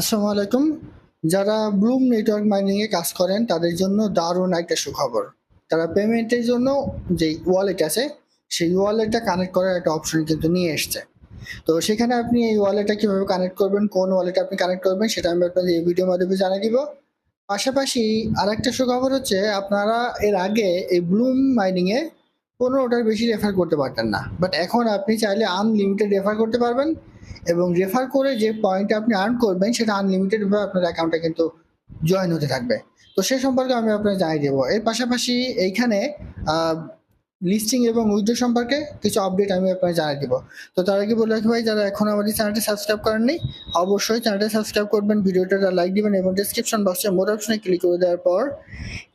আসসালামু আলাইকুম। যারা ব্লুম নেটওয়ার্ক মাইনিং এ কাজ করেন, তাদের জন্য দারুণ একটা সুখবর। তারা পেমেন্টের জন্য যে ওয়ালেট আছে, সেই ওয়ালেটটা কানেক্ট করার একটা অপশন কিন্তু নিয়ে এসছে। তো সেখানে আপনি এই ওয়ালেটটা কীভাবে কানেক্ট করবেন, কোন ওয়ালেট আপনি কানেক্ট করবেন, সেটা আমি আপনাদের এই ভিডিওর মাধ্যমে জানিয়ে দিব। পাশাপাশি আরেকটা সুখবর হচ্ছে, আপনারা এর আগে এই ব্লুম মাইনিং এ পনেরোটার বেশি রেফার করতে পারতেন না। বাট এখন আপনি চাইলে আনলিমিটেড রেফার করতে পারবেন। এবং রেফার করে যে পয়েন্টটা আপনি আর্ন করবেন, সেটা আনলিমিটেড ভাবে আপনার অ্যাকাউন্টে কিন্তু জয়েন হতে থাকবে। তো সে সম্পর্কে আমি আপনাকে জানিয়ে দেবো। এর পাশাপাশি এইখানে লিস্টিং এবং উইথড্র সম্পর্কে কিছু আপডেট আমি আপনাকে জানিয়ে দেবো। তো তার আগে বলে রাখি ভাই, যারা এখন আমাদের চ্যানেলটি সাবস্ক্রাইব করেননি, অবশ্যই চ্যানেলটি সাবস্ক্রাইব করবেন, ভিডিওটা লাইক দিবেন এবং ডিসক্রিপশন বক্সে মোর অপশনে ক্লিক করে দেওয়ার পর,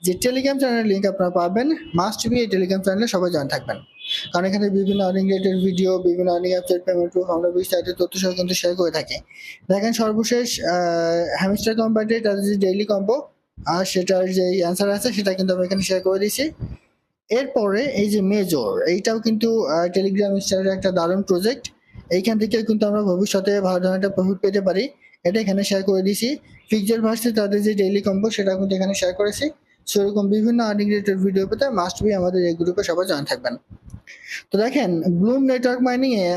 যে টেলিগ্রাম চ্যানেলের লিঙ্ক আপনারা পাবেন মাস্ট বি এই টেলিগ্রাম চ্যানেলে সবাই জয়েন থাকবেন। কারণ এখানে বিভিন্ন আর্নিং রিলেটেড ভিডিও বিভিন্ন আর্নিং অ্যাপসের পেমেন্ট প্রুফ আমরা বিস্তারিত তথ্য সহ কিন্তু শেয়ার করে থাকি। দেখেন সর্বশেষ হ্যামিস্টার কোম্পানির তাদের যে ডেইলি কম্পো আর সেটার যে অ্যান্সার আছে, সেটা কিন্তু আমি এখানে শেয়ার করে দিয়েছি। এরপরে এই যে মেজর এইটাও কিন্তু টেলিগ্রাম স্টারের একটা দারুণ প্রজেক্ট এইখান থেকে কিন্তু আমরা ভবিষ্যতে ভালো ধরনের একটা প্রফিট পেতে পারি। এটা এখানে শেয়ার করে দিয়েছি। ফিক্সড ভার্সে তাদের যে ডেইলি কম্পো সেটা কিন্তু এখানে শেয়ার করেছি। সেরকম বিভিন্ন আর্নিং রিলেটেড ভিডিও পেতে মাস্ট বি আমাদের এই গ্রুপে সবাই জয়েন থাকবেন। তো দেখেন ব্লুম নেটওয়ার্ক মাইনিং এ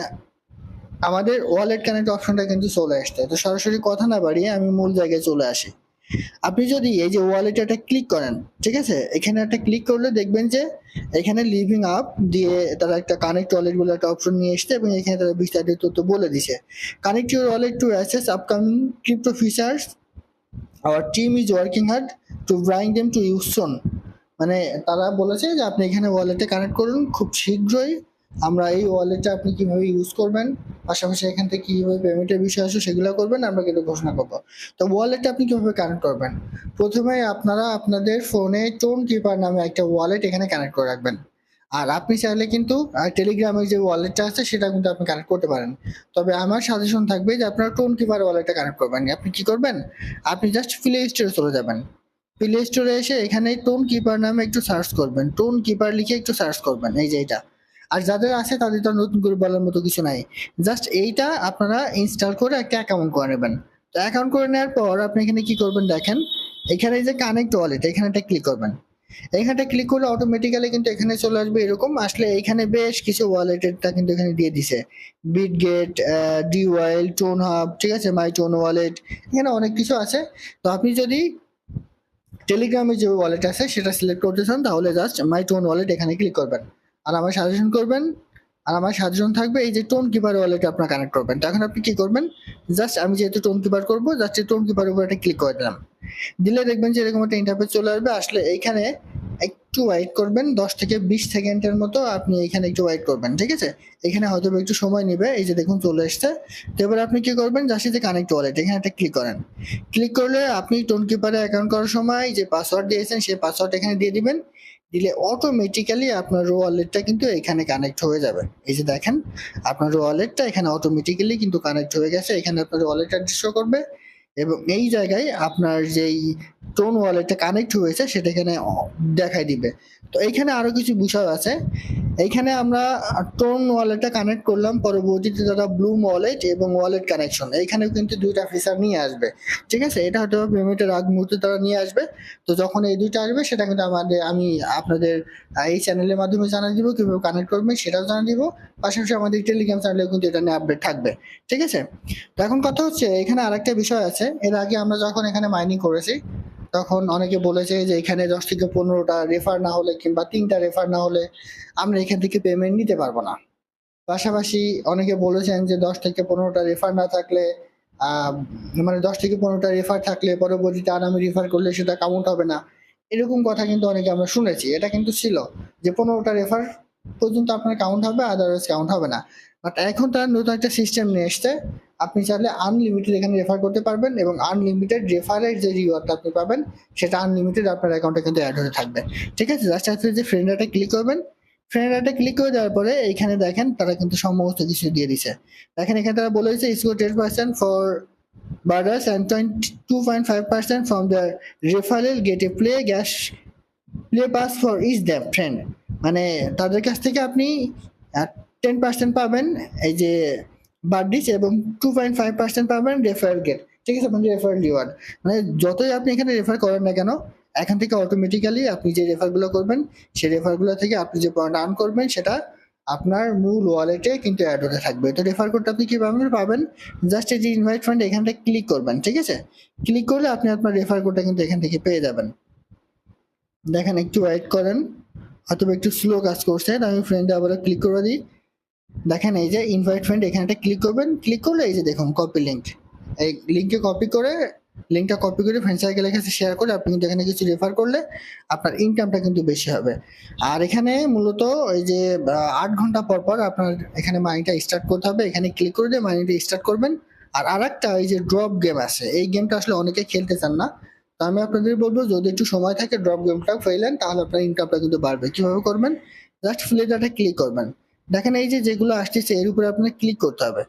আমাদের ওয়ালেট কানেক্ট অপশনটা কিন্তু চলে আসছে। তো সরাসরি কথা না বাড়িয়ে আমি মূল জায়গায় চলে আসি। আপনি যদি এই যে ওয়ালেটে একটা ক্লিক করেন, ঠিক আছে? এখানে একটা ক্লিক করলে দেখবেন যে এখানে লিভিং আপ দিয়ে তারা একটা কানেক্ট ওয়ালেট বলে একটা অপশন নিয়ে এসছে এবং এখানে তারা বিস্তারিত তথ্য বলে দিছে। Connect your wallet to access upcoming crypto features our team is working hard to bring them to use soon মানে তারা বলেছে যে আপনি এখানে ওয়ালেটে কানেক্ট করুন, খুব শীঘ্রই আমরা এই ওয়ালেটটা আপনি কীভাবে ইউজ করবেন, পাশাপাশি এখান থেকে কীভাবে পেমেন্টের বিষয় আছে সেগুলো করবেন, আমরা কিন্তু ঘোষণা করব। তো ওয়ালেটটা আপনি কীভাবে কানেক্ট করবেন? প্রথমে আপনারা আপনাদের ফোনে টোন কিপার নামে একটা ওয়ালেট এখানে কানেক্ট করে রাখবেন। আর আপনি চাইলে কিন্তু টেলিগ্রামের যে ওয়ালেটটা আছে, সেটা কিন্তু আপনি কানেক্ট করতে পারেন। তবে আমার সাজেশন থাকবে যে আপনারা টোন কিপার ওয়ালেটটা কানেক্ট করবেন। আপনি কি করবেন? আপনি জাস্ট প্লে স্টোরে চলে যাবেন। প্লে স্টোরে এসে এখানে টোন কিপার নামে একটু সার্চ করবেন। টোন কিপার লিখে একটু সার্চ করবেন, এই যে এটা। আর যাদের আছে, তাদের তো নতুন করে বলার মতো কিছু নাই। জাস্ট এইটা আপনারা ইনস্টল করে একটা অ্যাকাউন্ট করে নেবেন। তো অ্যাকাউন্ট করে নেওয়ার পর আপনি এখানে কি করবেন দেখেন, এখানে যে কানেক্ট ওয়ালেট এখানে একটা ক্লিক করবেন। এখানটা ক্লিক করলে অটোমেটিক্যালি কিন্তু এখানে চলে আসবে এরকম। আসলে এখানে বেশ কিছু ওয়ালেটেরটা কিন্তু এখানে দিয়ে দিছে। বিটগেট ডি ওয়াইল টোন হাব ঠিক আছে? মাই টোন ওয়ালেট এখানে অনেক কিছু আছে। তো আপনি যদি টেলিগ্রামে যে ওয়ালেট আছে, সেটা সিলেক্ট করতে চান, তাহলে জাস্ট মাই টোন ওয়ালেট এখানে ক্লিক করবেন। আর আমার সাজেশন করবেন, আর আমার সাজেশন থাকবে এই যে টোন কিপার ওয়ালেটে আপনার কানেক্ট করবেন। তখন আপনি কী করবেন? জাস্ট আমি যেহেতু টোন কিপার করব জাস্ট এই টোন কিপার উপর একটা ক্লিক করে দিলাম। দিলে দেখবেন যে এরকম একটা ইন্টারফেস চলে আসবে। আসলে এইখানে একটু ওয়েট করবেন, দশ থেকে বিশ সেকেন্ডের মতো আপনি এখানে একটু ওয়েট করবেন, ঠিক আছে? এখানে হয়তো একটু সময় নেবে, এই যে দেখুন চলে এসছে। তো এবার আপনি কি করবেন? জাস্ট যে কানেক্ট ওয়ালেট এখানে একটা ক্লিক করেন। ক্লিক করলে আপনি টোন কিপারে অ্যাকাউন্ট করার সময় যে পাসওয়ার্ড দিয়েছেন, সেই পাসওয়ার্ড এখানে দিয়ে দিবেন। দিলে অটোমেটিক্যালি আপনার রো ওয়ালেটটা কিন্তু এখানে কানেক্ট হয়ে যাবে। এই যে দেখেন, আপনার রো ওয়ালেটটা এখানে অটোমেটিক্যালি কিন্তু কানেক্ট হয়ে গেছে। এখানে আপনার ওয়ালেট অ্যাড্রেস করবে। এবং এই জায়গায় আপনার যেই টোন ওয়ালেটটা কানেক্ট হয়েছে, সেটা এখানে দেখাই দিবে। তো এইখানে আরও কিছু বিষয় আছে। এইখানে আমরা টোন ওয়ালেটটা কানেক্ট করলাম, পরবর্তীতে তারা ব্লুম ওয়ালেট এবং ওয়ালেট কানেকশন এইখানেও কিন্তু দুইটা ফিচার নিয়ে আসবে, ঠিক আছে? এটা হয়তো পেমেন্টের আগ মুহূর্তে তারা নিয়ে আসবে। তো যখন এই দুইটা আসবে, সেটা কিন্তু আমাদের, আমি আপনাদের এই চ্যানেলের মাধ্যমে জানিয়ে দিব, কীভাবে কানেক্ট করবেন, সেটাও জানিয়ে দিব। পাশাপাশি আমাদের টেলিগ্রাম চ্যানেলেও কিন্তু এটা নিয়ে আপডেট থাকবে, ঠিক আছে? তো এখন কথা হচ্ছে, এখানে আরেকটা বিষয় আছে। এর আগে আমরা যখন এখানে মাইনিং করেছি, তখন অনেকে বলেছে যে এখানে দশ থেকে পনেরোটা রেফার না হলে কিংবা তিনটা রেফার না হলে আমরা এখান থেকে পেমেন্ট নিতে পারব না। পাশাপাশি অনেকে বলেছেন যে দশ থেকে পনেরোটা রেফার না থাকলে মানে দশ থেকে পনেরোটা রেফার থাকলে পরবর্তীতে আর আমি রেফার করলে সেটা কাউন্ট হবে না। এরকম কথা কিন্তু অনেকে আমরা শুনেছি। এটা কিন্তু ছিল যে পনেরোটা রেফার পর্যন্ত আপনার কাউন্ট হবে আদারওয়াইজ কাউন্ট হবে না। বাট এখন তার নতুন একটা সিস্টেম নিয়ে এসছে। আপনি চাইলে আনলিমিটেড এখানে রেফার করতে পারবেন এবং আনলিমিটেড রেফারের যে রিওয়ার্ডটা আপনি পাবেন, সেটা আনলিমিটেড আপনার অ্যাকাউন্টে কিন্তু অ্যাড হতে থাকবে। ঠিক আছে? জাস্ট আপনি যে ফ্রেন্ড একটা ক্লিক করবেন ফ্রেন্ড একটা ক্লিক করে দেওয়ার পরে এইখানে দেখেন তারা কিন্তু সমস্ত কিছু দিয়ে দিছে। দেখেন এখানে তারা বলে দিচ্ছে IISCO ten percent for birders and twenty two point five percent from the referral get a play gas play pass for is the friend মানে তাদের কাছ থেকে আপনি টেন পার্সেন্ট পাবেন, এই যে বার্ডিস এবং টু পয়েন্ট ফাইভ পার্সেন্ট পাবেন রেফারেল গেট ঠিক আছে মানে রেফারেল রিওয়ার্ড মানে যতই আপনি এখানে রেফার করেন না কেন, এখান থেকে অটোমেটিক্যালি আপনি যে রেফারগুলো করবেন, সেই রেফারগুলো থেকে আপনি যে পয়েন্ট আর্ন করবেন, সেটা আপনার মূল ওয়ালেটে কিন্তু অ্যাড হতে থাকবে। তো রেফার কোডটা আপনি কীভাবে পাবেন? জাস্ট এই যে ইনভাইট ফান্ড এখান থেকে ক্লিক করবেন, ঠিক আছে? ক্লিক করলে আপনি আপনার রেফার কোডটা কিন্তু এখান থেকে পেয়ে যাবেন। দেখেন, একটু ওয়েট করেন হয়তো একটু স্লো কাজ করছে, আমি ফ্রেন্ডে আবার ক্লিক করে দিই। দেখেন, এই যে ইনভাইট ফ্রেন্ড এখানে একটা ক্লিক করবেন ক্লিক করলে এই যে দেখুন কপি লিঙ্ক এই লিঙ্কে কপি করে লিঙ্কটা কপি করে ফ্রেন্ড সার্কেলের কাছে শেয়ার করে আপনি কিন্তু এখানে কিছু রেফার করলে আপনার ইনকামটা কিন্তু বেশি হবে। আর এখানে মূলত ওই যে আট ঘণ্টা পর পর আপনার এখানে মানিটা স্টার্ট করতে হবে। এখানে ক্লিক করে দিয়ে মানিটা স্টার্ট করবেন। আর আরেকটা এই যে ড্রপ গেম আছে, এই গেমটা আসলে অনেকে খেলতে চান না। তো আমি আপনাদের বলব, যদি একটু সময় থাকে ড্রপ গেমটা ফেলেন তাহলে আপনার ইনকামটা কিন্তু বাড়বে। কীভাবে করবেন? জাস্ট ফ্লেটারটা ক্লিক করবেন। দেখেন এই যে যেগুলো আসতেছে, এর উপরে আপনার ক্লিক করতে হবে।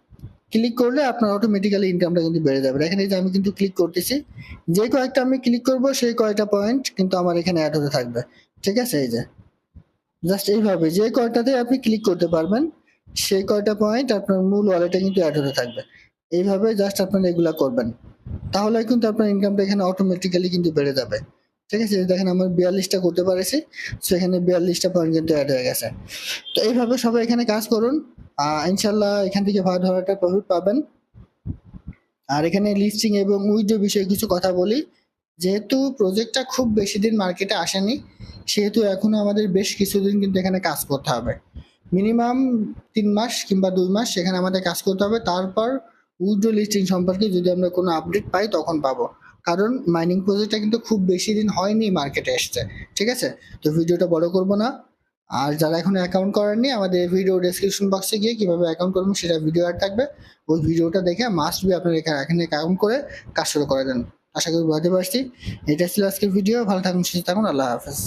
ক্লিক করলে আপনার অটোমেটিক্যালি ইনকামটা কিন্তু বেড়ে যাবে। দেখেন এই যে আমি কিন্তু ক্লিক করতেছি। যে কয়েকটা আমি ক্লিক করব, সেই কয়েকটা পয়েন্ট কিন্তু আমার এখানে অ্যাড হতে থাকবে। ঠিক আছে, এই যে। জাস্ট এইভাবে, যে কয়টাতে আপনি ক্লিক করতে পারবেন, সেই কয়টা পয়েন্ট আপনার মূল ওয়ালেটে কিন্তু অ্যাড হতে থাকবে। এইভাবে জাস্ট আপনারা এগুলা করবেন। তাহলে কিন্তু আপনার ইনকামটা এখানে অটোমেটিক্যালি কিন্তু বেড়ে যাবে। ঠিক আছে দেখেন আমার বিয়াল্লিশটা করতে পারেছি সো এখানে বিয়াল্লিশটা পয়েন্ট কিন্তু অ্যাড হয়ে গেছে। তো এইভাবে সবাই এখানে কাজ করুন ইনশাল্লাহ এখান থেকে ভালো একটা প্রফিট পাবেন। আর এখানে লিস্টিং এবং উইথড্র বিষয়ে কিছু কথা বলি, যেহেতু প্রজেক্টটা খুব বেশি দিন মার্কেটে আসেনি, সেহেতু এখনও আমাদের বেশ কিছুদিন কিন্তু এখানে কাজ করতে হবে। মিনিমাম তিন মাস কিংবা দুই মাস সেখানে আমাদের কাজ করতে হবে, তারপর উইথড্র লিস্টিং সম্পর্কে যদি আমরা কোনো আপডেট পাই তখন পাবো। কারণ মাইনিং প্রজেক্টটা কিন্তু খুব বেশি দিন হয়নি মার্কেটে এসছে, ঠিক আছে? তো ভিডিওটা বড় করব না। আর যারা এখন অ্যাকাউন্ট করেননি, আমাদের ভিডিও ডেসক্রিপশন বক্সে গিয়ে কীভাবে অ্যাকাউন্ট করবেন সেটা ভিডিও আর থাকবে। ওই ভিডিওটা দেখে মাস্ট বি আপনার এখানে এখানে অ্যাকাউন্ট করে কাজ শুরু করে দেন। আশা করি বুঝতে পারছি। এটা ছিল আজকের ভিডিও ভালো থাকুন, সুস্থ থাকুন। আল্লাহ হাফেজ।